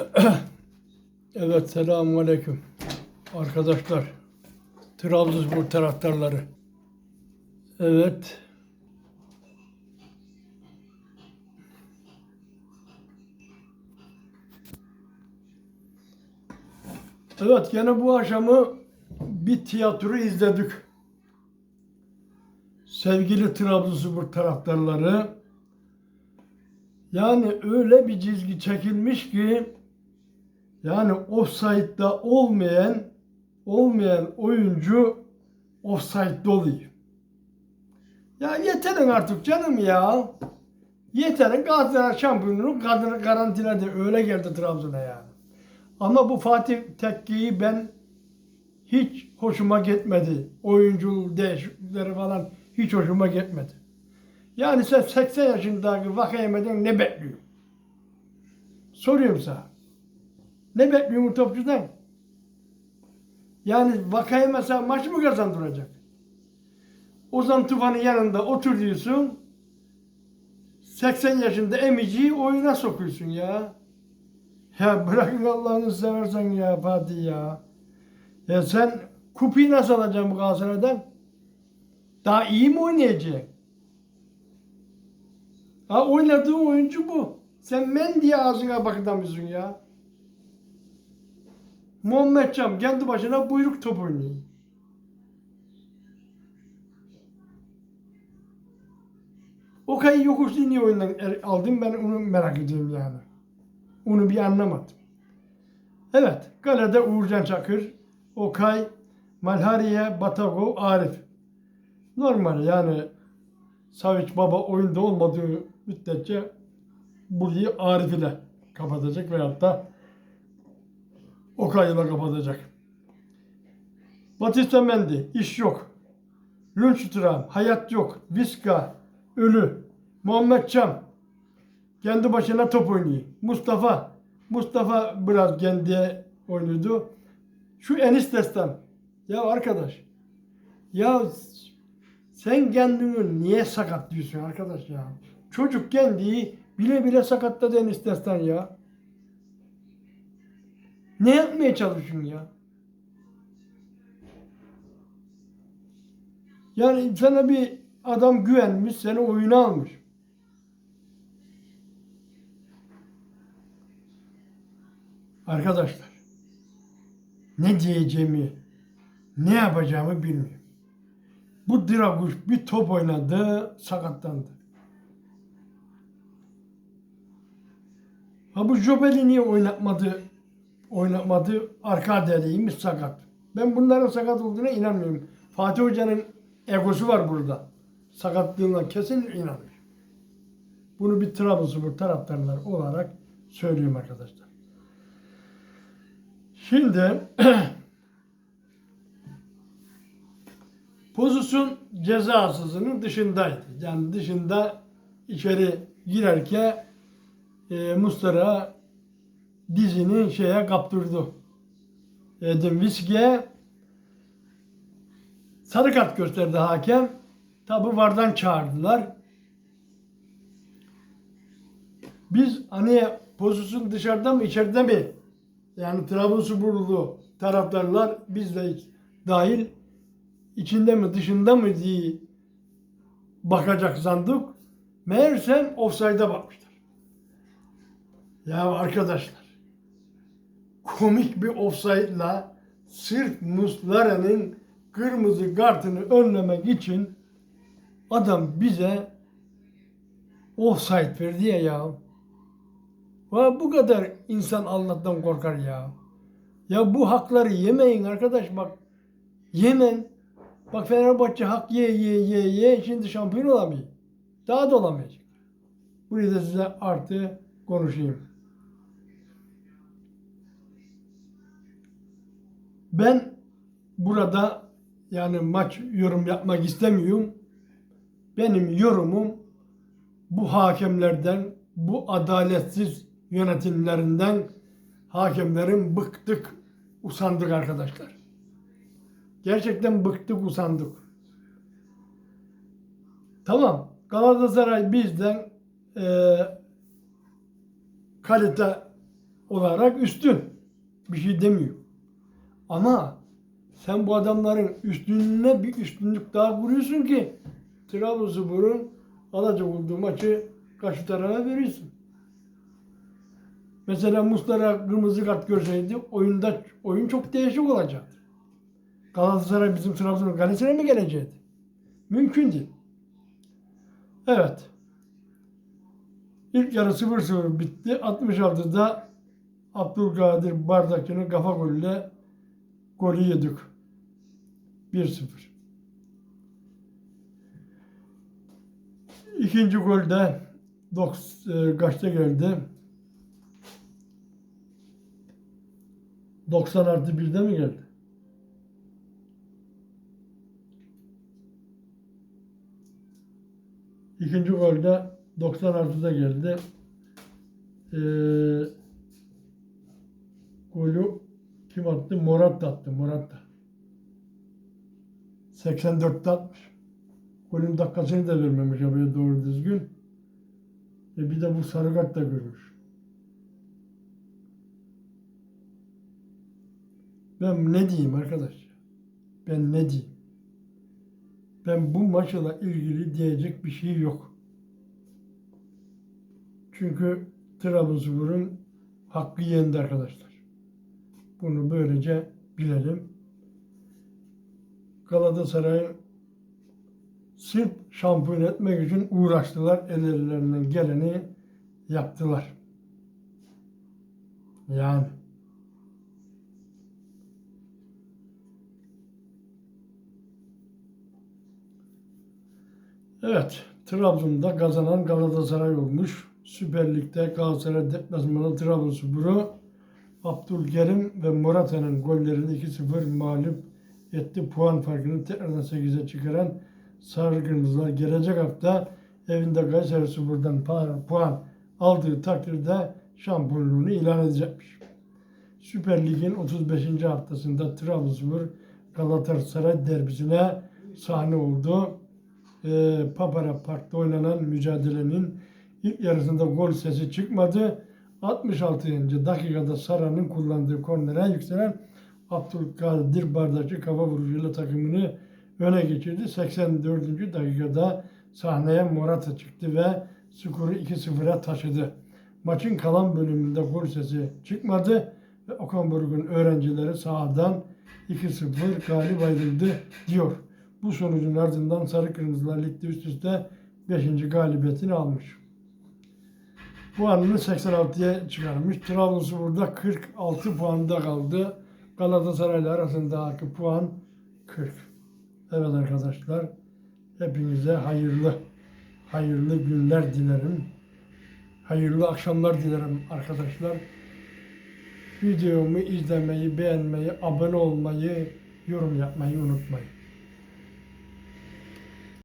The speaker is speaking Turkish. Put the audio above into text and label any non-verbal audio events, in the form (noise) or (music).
(clears throat) Evet, selamun aleyküm. Arkadaşlar, Trabzonspor taraftarları. Evet. Evet, gene bu akşamı bir tiyatro izledik. Sevgili Trabzonspor taraftarları, yani öyle bir çizgi çekilmiş ki yani offside'da olmayan olmayan oyuncu offside'da oluyor. Ya yeterin artık canım ya. Yeterin Galatasaray şampiyonluğu kadını garantiledi. Öyle geldi Trabzon'a yani. Ama bu Fatih Tekke'yi ben hiç hoşuma gitmedi. Oyuncu değişiklikleri falan hiç hoşuma gitmedi. Yani sen 80 yaşındaki Vakayeme'den ne bekliyorsun? Soruyorum sana. Ne bekliyorsun topçudan? Yani Vakayeme mesela maç mı kazandıracak? Ozan Tufan'ın yanında otur diyorsun. 80 yaşında emiciyi oyuna sokuyorsun ya. Ya bırakın Allah'ını seversen ya Fatih ya. Ya sen kupiyi nasıl alacaksın bu Galatasaray'dan? Daha iyi mi oynayacak? Ha oynadığın oyuncu bu. Sen Mendy'ye ağzına bakıtamıyorsun ya. Muhammed Cam kendi başına buyruk top oynuyor. Okay yokuşlu niye oyundan er- aldım ben onu merak ediyorum yani. Onu bir anlamadım. Evet, kalede Uğurcan Çakır, Okay, Malhariye, Batago, Arif. Normal yani Savic Baba oyunda olmadığı müddetçe burayı Arif ile kapatacak veyahut da Okay ile kapatacak. Batista Mendy, iş yok. Lundström, hayat yok. Viska, ölü. Muhammed Çam, kendi başına top oynuyor. Mustafa, Mustafa biraz kendi oynuyordu. Şu Enis Destan. Ya arkadaş, ya sen kendini niye sakatlıyorsun arkadaş ya? Çocuk kendiyi bile bile sakatladı Enis Destan ya. Ne yapmaya çalışıyorsun ya? Yani sana bir adam güvenmiş, seni oyuna almış. Arkadaşlar, ne diyeceğimi, ne yapacağımı bilmiyorum. Bu Draguş bir top oynadı, sakatlandı. Ha bu Jobel'i niye oynatmadı? Oynatmadı, arka deliğimiz sakat. Ben bunların sakat olduğuna inanmıyorum. Fatih Hoca'nın egosu var burada. Sakatlığına kesin inanıyorum. Bunu bir Trabzonspor taraftarlar olarak söylüyorum arkadaşlar. Şimdi (clears throat) pozisyon cezasızının dışındaydı. Yani dışında içeri girerken e, Mustara dizini şeye kaptırdı. Edin Viski'ye sarı kart gösterdi hakem. Tabi vardan çağırdılar. Biz hani pozisyon dışarıda mı içeride mi? Yani Trabzonsporlu taraftarlar biz de dahil içinde mi dışında mı diye bakacak sandık. Meğersem offside'a bakmışlar. Ya arkadaşlar komik bir offside'la sırf Muslara'nın kırmızı kartını önlemek için adam bize offside verdi ya ya. Va bu kadar insan Allah'tan korkar ya. Ya bu hakları yemeyin arkadaş bak. Yemen. Bak Fenerbahçe hak ye ye ye ye şimdi şampiyon olamıyor. Daha da olamayacak. Burayı da size artı konuşayım. Ben burada yani maç yorum yapmak istemiyorum. Benim yorumum bu hakemlerden, bu adaletsiz yönetimlerinden hakemlerin bıktık, usandık arkadaşlar. Gerçekten bıktık, usandık. Tamam, Galatasaray bizden e, kalite olarak üstün. Bir şey demiyor. Ama sen bu adamların üstünlüğüne bir üstünlük daha kuruyorsun ki Trabzonspor'un alacak olduğu maçı karşı tarafa veriyorsun. Mesela Muslera kırmızı kart görseydi oyunda oyun çok değişik olacaktı. Galatasaray bizim Trabzon'un kalesine mi gelecekti? Mümkün değil. Evet. İlk yarı 0-0 bitti. 66'da Abdülkadir Bardakçı'nın kafa golüyle golü yedik. 1-0. İkinci golde e, kaçta geldi? 90 artı 1'de mi geldi? İkinci golde 90 artıda geldi. Ee, golü kim attı? Morat attı. Morat da. 84'te atmış. Golün dakikasını da vermemiş haberi doğru düzgün. E bir de bu sarı kart da görmüş. Ben ne diyeyim arkadaş? Ben ne diyeyim? Ben bu maçla ilgili diyecek bir şey yok. Çünkü Trabzonspor'un hakkı yendi arkadaşlar. Bunu böylece bilelim. Galatasaray'ın sırf şampiyon etmek için uğraştılar. Ellerinden geleni yaptılar. Yani. Evet, Trabzon'da kazanan Galatasaray olmuş. Süper Lig'de Galatasaray deplasmanı Trabzonspor'u Abdülkerim ve Morata'nın gollerini 2-0 mağlup etti. Puan farkını tekrardan 8'e çıkaran Sarı Kırmızılar gelecek hafta evinde Kayseri Spor'dan puan aldığı takdirde şampiyonluğunu ilan edecekmiş. Süper Lig'in 35. haftasında Trabzonspor Galatasaray derbisine sahne oldu e, Papara Park'ta oynanan mücadelenin ilk yarısında gol sesi çıkmadı. 66. dakikada Sara'nın kullandığı kornere yükselen Abdülkadir Bardakçı kafa vuruşuyla takımını öne geçirdi. 84. dakikada sahneye Morata çıktı ve skoru 2-0'a taşıdı. Maçın kalan bölümünde gol sesi çıkmadı ve Okan Buruk'un öğrencileri sahadan 2-0 galip ayrıldı diyor. Bu sonucun ardından Sarı Kırmızılar Lig'de üst üste 5. galibiyetini almış. Puanını 86'ya çıkarmış. Trabzonspor'da 46 puanda kaldı. Galatasaray'la arasındaki puan 40. Evet arkadaşlar, hepinize hayırlı, hayırlı günler dilerim. Hayırlı akşamlar dilerim arkadaşlar. Videomu izlemeyi, beğenmeyi, abone olmayı, yorum yapmayı unutmayın.